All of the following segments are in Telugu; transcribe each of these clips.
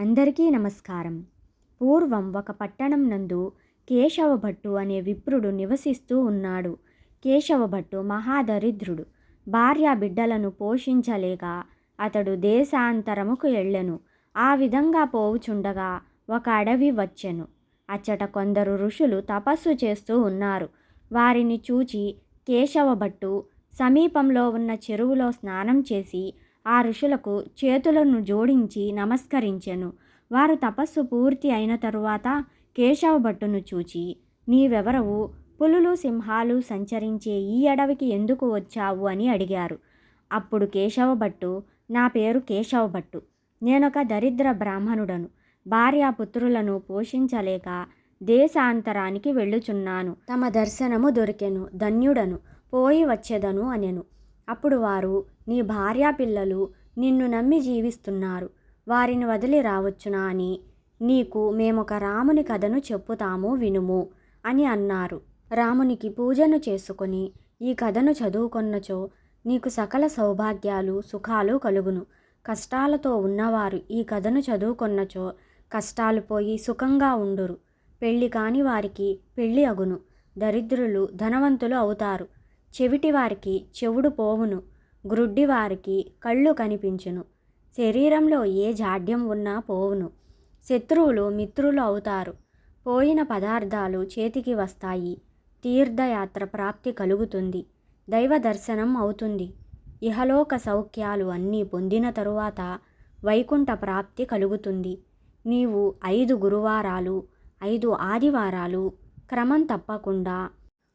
అందరికీ నమస్కారం. పూర్వం ఒక పట్టణం నందు కేశవ భట్టు అనే విప్రుడు నివసిస్తూ ఉన్నాడు. కేశవ భట్టు మహాదరిద్రుడు. భార్య బిడ్డలను పోషించలేక అతడు దేశాంతరముకు వెళ్ళెను ఆ విధంగా పోవుచుండగా ఒక అడవి వచ్చెను. అచ్చట కొందరు ఋషులు తపస్సు చేస్తూ ఉన్నారు. వారిని చూచి కేశవ భట్టు సమీపంలో ఉన్న చెరువులో స్నానం చేసి ఆ ఋషులకు చేతులను జోడించి నమస్కరించెను. వారు తపస్సు పూర్తి అయిన తరువాత కేశవ భట్టును చూచి నీవెవరవు? పులులు సింహాలు సంచరించే ఈ అడవికి ఎందుకు వచ్చావు? అని అడిగారు. అప్పుడు కేశవ భట్టు నా పేరు కేశవ భట్టు. నేనొక దరిద్ర బ్రాహ్మణుడను. భార్యాపుత్రులను పోషించలేక దేశాంతరానికి వెళ్ళుచున్నాను. తమ దర్శనము దొరికెను. ధన్యుడను. పోయి వచ్చేదను అనెను. అప్పుడు వారు నీ భార్యా పిల్లలు నిన్ను నమ్మి జీవిస్తున్నారు. వారిని వదిలి రావచ్చునా అని నీకు మేమొక రాముని కథను చెప్పుతాము వినుము అని అన్నారు. రామునికి పూజను చేసుకొని ఈ కథను చదువుకొన్నచో నీకు సకల సౌభాగ్యాలు సుఖాలు కలుగును. కష్టాలతో ఉన్నవారు ఈ కథను చదువుకొన్నచో కష్టాలు పోయి సుఖంగా ఉండురు. పెళ్ళి కాని వారికి పెళ్ళి అగును. దరిద్రులు ధనవంతులు అవుతారు. చెవిటి వారికి చెవుడు పోవును గ్రుడ్డివారికి కళ్ళు కనిపించును. శరీరంలో ఏ జాడ్యం ఉన్నా పోవును. శత్రువులు మిత్రులు అవుతారు. పోయిన పదార్థాలు చేతికి వస్తాయి. తీర్థయాత్ర ప్రాప్తి కలుగుతుంది. దైవ దర్శనం అవుతుంది. ఇహలోక సౌఖ్యాలు అన్నీ పొందిన తరువాత వైకుంఠ ప్రాప్తి కలుగుతుంది. నీవు ఐదు గురువారాలు ఐదు ఆదివారాలు క్రమం తప్పకుండా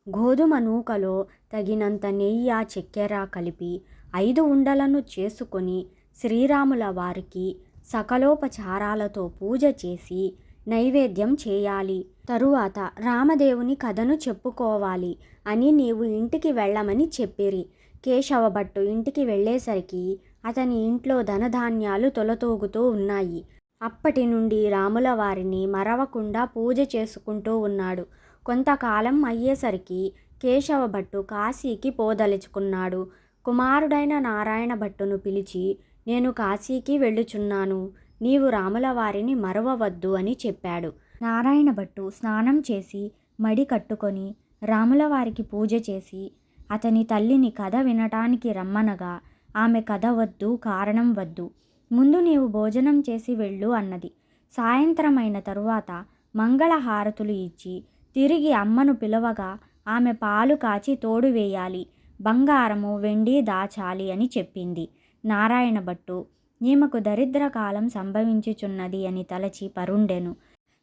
గోధుమ నూకలో తగినంత నెయ్యి చక్కెర కలిపి ఐదు ఉండలను చేసుకొని శ్రీరాముల వారికి సకలోపచారాలతో పూజ చేసి నైవేద్యం చేయాలి. తరువాత రామదేవుని కథను చెప్పుకోవాలి అని నీవు ఇంటికి వెళ్ళమని చెప్పిరి. కేశవ భట్టు ఇంటికి వెళ్ళేసరికి అతని ఇంట్లో ధనధాన్యాలు తొలతూగుతూ ఉన్నాయి. అప్పటి నుండి రాముల వారిని మరవకుండా పూజ చేసుకుంటూ ఉన్నాడు. కొంతకాలం అయ్యేసరికి కేశవ భట్టు కాశీకి పోదలుచుకున్నాడు. కుమారుడైన నారాయణ భట్టును పిలిచి నేను కాశీకి వెళ్ళుచున్నాను. నీవు రాముల వారిని మరవవద్దు అని చెప్పాడు. నారాయణ భట్టు స్నానం చేసి మడి కట్టుకొని రాముల వారికి పూజ చేసి అతని తల్లిని కథ వినటానికి రమ్మనగా ఆమె కథ వద్దు కారణం వద్దు. ముందు నీవు భోజనం చేసి వెళ్ళు అన్నది. సాయంత్రమైన తరువాత మంగళహారతులు ఇచ్చి తిరిగి అమ్మను పిలవగా ఆమె పాలు కాచి తోడు వేయాలి. బంగారము వెండి దాచాలి అని చెప్పింది. నారాయణ భట్టు ఈమెకు దరిద్ర కాలం సంభవించుచున్నది అని తలచి పరుండెను.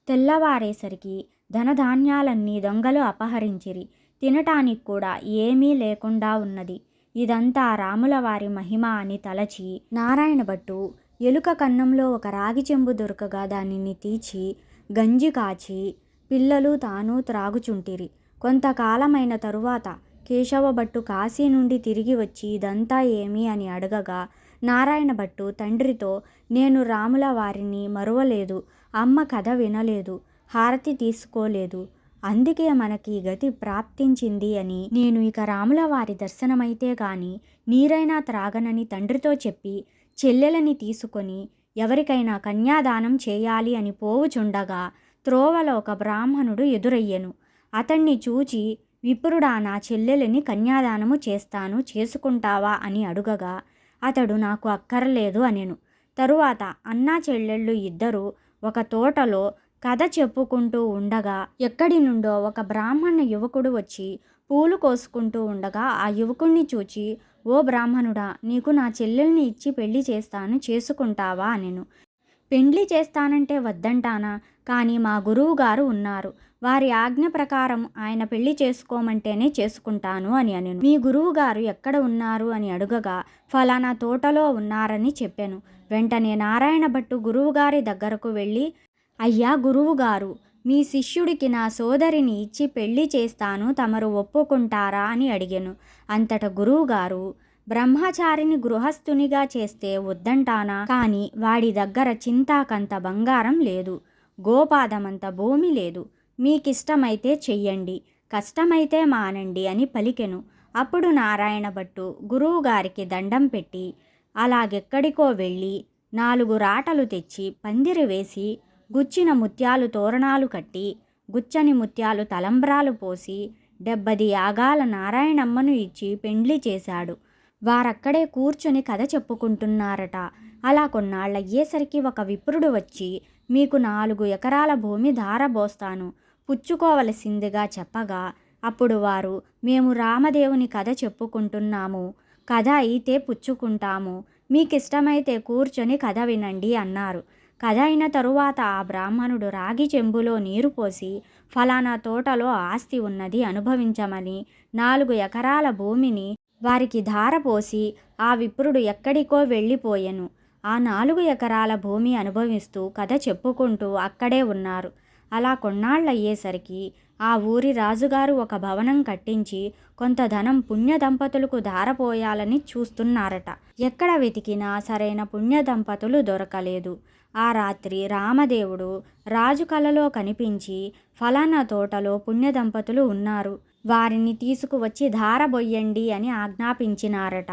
తెల్లవారేసరికి ధనధాన్యాలన్నీ దొంగలు అపహరించిరి. తినటానికి కూడా ఏమీ లేకుండా ఉన్నది. ఇదంతా రాముల వారి మహిమ అని తలచి నారాయణ భట్టు ఎలుక కన్నంలో ఒక రాగి చెంబు దొరకగా దానిని తీచి గంజి కాచి పిల్లలు తాను త్రాగుచుంటిరి. కొంతకాలమైన తరువాత కేశవ భట్టు కాశీ నుండి తిరిగి వచ్చి ఇదంతా ఏమి అని అడగగా నారాయణ భట్టు తండ్రితో నేను రాముల వారిని మరువలేదు అమ్మ కథ వినలేదు హారతి తీసుకోలేదు అందుకే మనకి గతి ప్రాప్తించింది అని నేను ఇక రాముల వారి దర్శనమైతే గాని నీరైనా త్రాగనని తండ్రితో చెప్పి చెల్లెలని తీసుకొని ఎవరికైనా కన్యాదానం చేయాలి అని పోవుచుండగా త్రోవలో ఒక బ్రాహ్మణుడు ఎదురయ్యెను. అతన్ని చూచి విప్రుడా నా చెల్లెలిని కన్యాదానము చేస్తాను చేసుకుంటావా అని అడుగగా అతడు నాకు అక్కర్లేదు అనెను. తరువాత అన్నా చెల్లెళ్ళు ఇద్దరూ ఒక తోటలో కథ చెప్పుకుంటూ ఉండగా ఎక్కడి నుండో ఒక బ్రాహ్మణ యువకుడు వచ్చి పూలు కోసుకుంటూ ఉండగా ఆ యువకుణ్ణి చూచి ఓ బ్రాహ్మణుడా నీకు నా చెల్లెల్ని ఇచ్చి పెళ్ళి చేస్తాను చేసుకుంటావా అనెను. పెండ్లి చేస్తానంటే వద్దంటానా? కానీ మా గురువు గారు ఉన్నారు. వారి ఆజ్ఞ ప్రకారం ఆయన పెళ్ళి చేసుకోమంటేనే చేసుకుంటాను అని అనెను. మీ గురువు గారు ఎక్కడ ఉన్నారు అని అడుగగా ఫలానా తోటలో ఉన్నారని చెప్పాను. వెంటనే నారాయణ భట్టు గురువుగారి దగ్గరకు వెళ్ళి అయ్యా గురువుగారు మీ శిష్యుడికి నా సోదరిని ఇచ్చి పెళ్ళి చేస్తాను తమరు ఒప్పుకుంటారా అని అడిగాను. అంతట గురువుగారు బ్రహ్మచారిని గృహస్థునిగా చేస్తే వద్దంటానా? కానీ వాడి దగ్గర చింతాకంత బంగారం లేదు. గోపాదమంత భూమి లేదు. మీకిష్టమైతే చెయ్యండి. కష్టమైతే మానండి అని పలికెను. అప్పుడు నారాయణ భట్టు గురువుగారికి దండం పెట్టి అలాగెక్కడికో వెళ్ళి నాలుగు రాటలు తెచ్చి పందిరి వేసి గుచ్చిన ముత్యాలు తోరణాలు కట్టి గుచ్చని ముత్యాలు తలంబ్రాలు పోసి డెబ్బది యాగాల నారాయణమ్మను ఇచ్చి పెండ్లి చేశాడు. వారక్కడే కూర్చొని కథ చెప్పుకుంటున్నారట. అలా కొన్నాళ్ళయ్యేసరికి ఒక విప్రుడు వచ్చి మీకు నాలుగు ఎకరాల భూమి ధారబోస్తాను. పుచ్చుకోవలసిందిగా చెప్పగా అప్పుడు వారు మేము రామదేవుని కథ చెప్పుకుంటున్నాము. కథ అయితే పుచ్చుకుంటాము. మీకిష్టమైతే కూర్చొని కథ వినండి అన్నారు. కథ అయిన తరువాత ఆ బ్రాహ్మణుడు రాగి చెంబులో నీరు పోసి ఫలానా తోటలో ఆస్తి ఉన్నది అనుభవించమని నాలుగు ఎకరాల భూమిని వారికి ధారపోసి ఆ విప్రుడు ఎక్కడికో వెళ్ళిపోయెను. ఆ నాలుగు ఎకరాల భూమి అనుభవిస్తూ కథ చెప్పుకుంటూ అక్కడే ఉన్నారు. అలా కొన్నాళ్ళయ్యేసరికి ఆ ఊరి రాజుగారు ఒక భవనం కట్టించి కొంత ధనం పుణ్య దంపతులకు ధారపోయాలని చూస్తున్నారట. ఎక్కడ వెతికినా సరైన పుణ్య దంపతులు దొరకలేదు. ఆ రాత్రి రామదేవుడు రాజు కలలో కనిపించి ఫలానా తోటలో పుణ్య దంపతులు ఉన్నారు. వారిని తీసుకువచ్చి ధారబొయ్యండి అని ఆజ్ఞాపించినారట.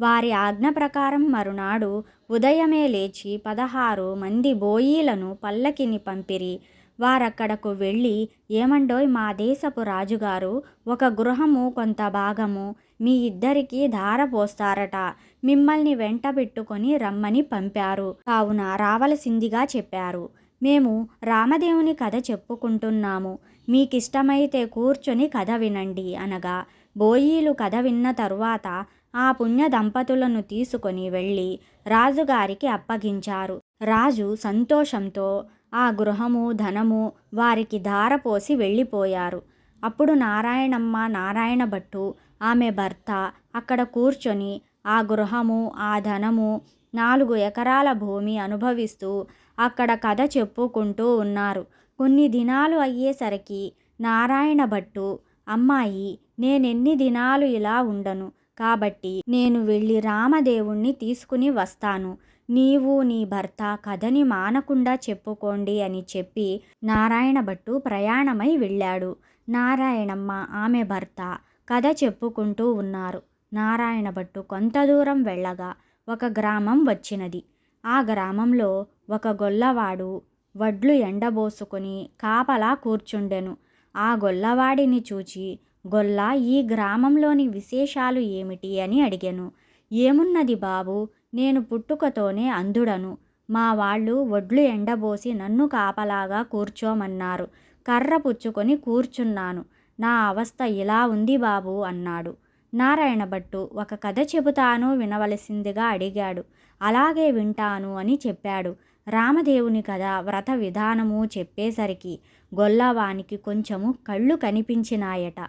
వారి ఆజ్ఞ ప్రకారం మరునాడు ఉదయమే లేచి పదహారు మంది బోయీలను పల్లకిని పంపిరి. వారక్కడకు వెళ్ళి ఏమండోయ్ మా దేశపు రాజుగారు ఒక గృహము కొంత భాగము మీ ఇద్దరికీ ధార పోస్తారట మిమ్మల్ని వెంటబెట్టుకొని రమ్మని పంపారు. కావున రావలసిందిగా చెప్పారు. మేము రామదేవుని కథ చెప్పుకుంటున్నాము. మీకిష్టమైతే కూర్చొని కథ వినండి అనగా బోయీలు కథ విన్న తరువాత ఆ పుణ్య దంపతులను తీసుకొని వెళ్ళి రాజుగారికి అప్పగించారు. రాజు సంతోషంతో ఆ గృహము ధనము వారికి ధారపోసి వెళ్ళిపోయారు. అప్పుడు నారాయణమ్మ నారాయణ భట్టు ఆమె భర్త అక్కడ కూర్చొని ఆ గృహము ఆ ధనము నాలుగు ఎకరాల భూమి అనుభవిస్తూ అక్కడ కథ చెప్పుకుంటూ ఉన్నారు. కొన్ని దినాలు అయ్యేసరికి నారాయణ భట్టు అమ్మాయి నేనెన్ని దినాలు ఇలా ఉండను కాబట్టి నేను వెళ్ళి రామదేవుణ్ణి తీసుకుని వస్తాను. నీవు నీ భర్త కథని మానకుండా చెప్పుకోండి అని చెప్పి నారాయణ భట్టు ప్రయాణమై వెళ్ళాడు. నారాయణమ్మ ఆమె భర్త కథ చెప్పుకుంటూ ఉన్నారు. నారాయణ భట్టు కొంత దూరం వెళ్ళగా ఒక గ్రామం వచ్చినది. ఆ గ్రామంలో ఒక గొల్లవాడు వడ్లు ఎండబోసుకొని కాపలా కూర్చుండెను. ఆ గొల్లవాడిని చూచి గొల్ల ఈ గ్రామంలోని విశేషాలు ఏమిటి? అని అడిగాను. ఏమున్నది బాబు నేను పుట్టుకతోనే అంధుడను. మా వాళ్ళు వడ్లు ఎండబోసి నన్ను కాపలాగా కూర్చోమన్నారు. కర్ర పుచ్చుకొని కూర్చున్నాను. నా అవస్థ ఇలా ఉంది బాబు అన్నాడు. నారాయణ భట్టు ఒక కథ చెబుతాను వినవలసిందిగా అడిగాడు. అలాగే వింటాను అని చెప్పాడు. రామదేవుని కథ వ్రత విధానము చెప్పేసరికి గొల్లవానికి కొంచెము కళ్ళు కనిపించినాయట.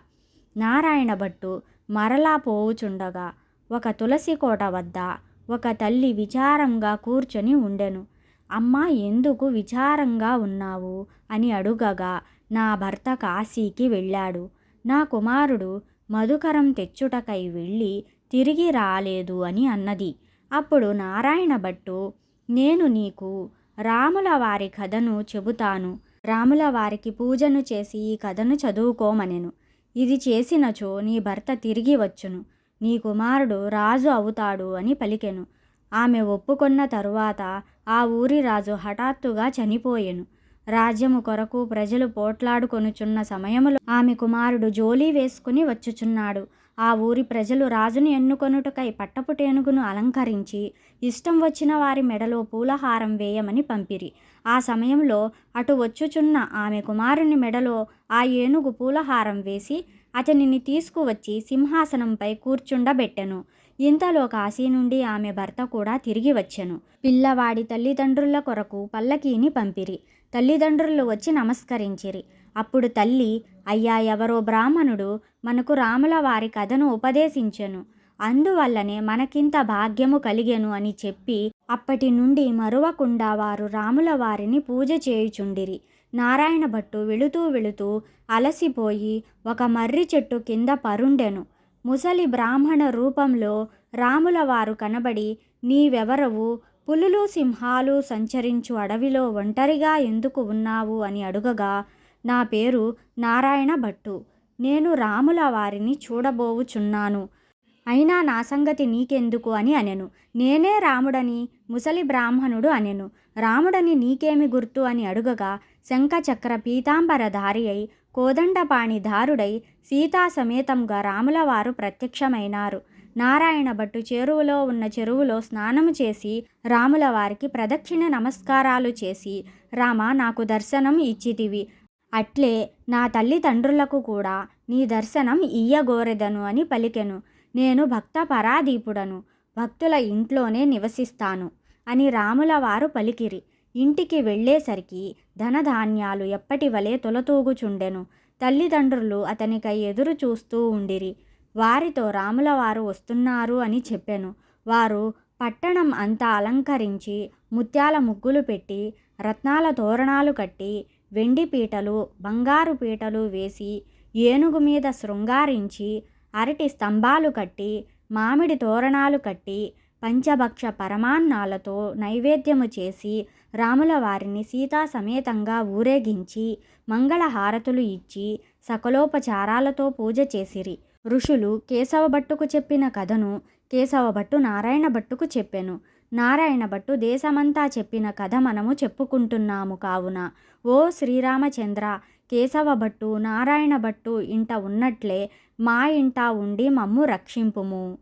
నారాయణ భట్టు మరలా పోవుచుండగా ఒక తులసి కోట వద్ద ఒక తల్లి విచారంగా కూర్చొని ఉండెను. అమ్మ ఎందుకు విచారంగా ఉన్నావు అని అడుగగా నా భర్త కాశీకి వెళ్ళాడు. నా కుమారుడు మధుకరం తెచ్చుటకై వెళ్ళి తిరిగి రాలేదు అని అన్నది. అప్పుడు నారాయణ భట్టు నేను నీకు రాముల వారి కథను చెబుతాను. రాముల వారికి పూజను చేసి ఈ కథను చదువుకోమనెను. ఇది చేసినచో నీ భర్త తిరిగి వచ్చును. నీ కుమారుడు రాజు అవుతాడు అని పలికెను. ఆమె ఒప్పుకొన్న తరువాత ఆ ఊరి రాజు హఠాత్తుగా చనిపోయెను. రాజ్యము కొరకు ప్రజలు పోట్లాడుకొనుచున్న సమయములో ఆమె కుమారుడు జోలీ వేసుకుని వచ్చుచున్నాడు. ఆ ఊరి ప్రజలు రాజును ఎన్నుకొనుటకై పట్టపుటేనుగును అలంకరించి ఇష్టం వచ్చిన వారి మెడలో పూలహారం వేయమని పంపిరి. ఆ సమయంలో అటు వచ్చుచున్న ఆమె కుమారుని మెడలో ఆ ఏనుగు పూలహారం వేసి అతనిని తీసుకువచ్చి సింహాసనంపై కూర్చుండబెట్టెను. ఇంతలో కాశీ నుండి ఆమె భర్త కూడా తిరిగి వచ్చెను. పిల్లవాడి తల్లిదండ్రుల కొరకు పల్లకీని పంపిరి. తల్లిదండ్రులు వచ్చి నమస్కరించిరి. అప్పుడు తల్లి అయ్యా ఎవరో బ్రాహ్మణుడు మనకు రాముల వారి కథను ఉపదేశించెను. అందువల్లనే మనకింత భాగ్యము కలిగెను అని చెప్పి అప్పటి నుండి మరువకుండా వారు రాముల వారిని పూజ చేయుచుండిరి. నారాయణ భట్టు వెళుతూ వెళుతూ అలసిపోయి ఒక మర్రి చెట్టు కింద పరుండెను. ముసలి బ్రాహ్మణ రూపంలో రాముల వారు కనబడి నీవెవరవు? పులులు సింహాలు సంచరించు అడవిలో ఒంటరిగా ఎందుకు ఉన్నావు అని అడుగగా నా పేరు నారాయణ భట్టు. నేను రాముల వారిని చూడబోవుచున్నాను. అయినా నా సంగతి నీకెందుకు అని అనెను. నేనే రాముడని ముసలి బ్రాహ్మణుడు అనెను. రాముడని నీకేమి గుర్తు అని అడుగగా శంఖచక్ర పీతాంబరధారి అయి కోదండపాణి ధారుడై సీతా సమేతంగా రాములవారు ప్రత్యక్షమైనారు. నారాయణ భట్టు చెరువులో ఉన్న చెరువులో స్నానము చేసి రాముల వారికి ప్రదక్షిణ నమస్కారాలు చేసి రామ నాకు దర్శనం ఇచ్చితివి. అట్లే నా తల్లిదండ్రులకు కూడా నీ దర్శనం ఇయ్యగోరెదను అని పలికెను. నేను భక్త పరాదీపుడను భక్తుల ఇంట్లోనే నివసిస్తాను అని రాముల వారు పలికిరి. ఇంటికి వెళ్ళేసరికి ధనధాన్యాలు ఎప్పటి వలె తొలతూగుచుండెను. తల్లిదండ్రులు అతనికై ఎదురు చూస్తూ ఉండిరి. వారితో రాముల వారు వస్తున్నారు అని చెప్పాను. వారు పట్టణం అంతా అలంకరించి ముత్యాల ముగ్గులు పెట్టి రత్నాల తోరణాలు కట్టి వెండి పీటలు బంగారు పీటలు వేసి ఏనుగు మీద శృంగారించి అరటి స్తంభాలు కట్టి మామిడి తోరణాలు కట్టి పంచభక్ష పరమాన్నాలతో నైవేద్యము చేసి రాముల వారిని సీతా సమేతంగా ఊరేగించి మంగళహారతులు ఇచ్చి సకలోపచారాలతో పూజ చేసిరి. ఋషులు కేశవభట్టుకు చెప్పిన కథను కేశవభట్టు నారాయణ భట్టుకు చెప్పెను. నారాయణ భట్టు దేశమంతా చెప్పిన కథ మనము చెప్పుకుంటున్నాము కావున. ఓ శ్రీరామచంద్ర కేశవ భట్టు నారాయణ భట్టు ఇంట ఉన్నట్లే మా ఇంట ఉండి మమ్ము రక్షింపుము.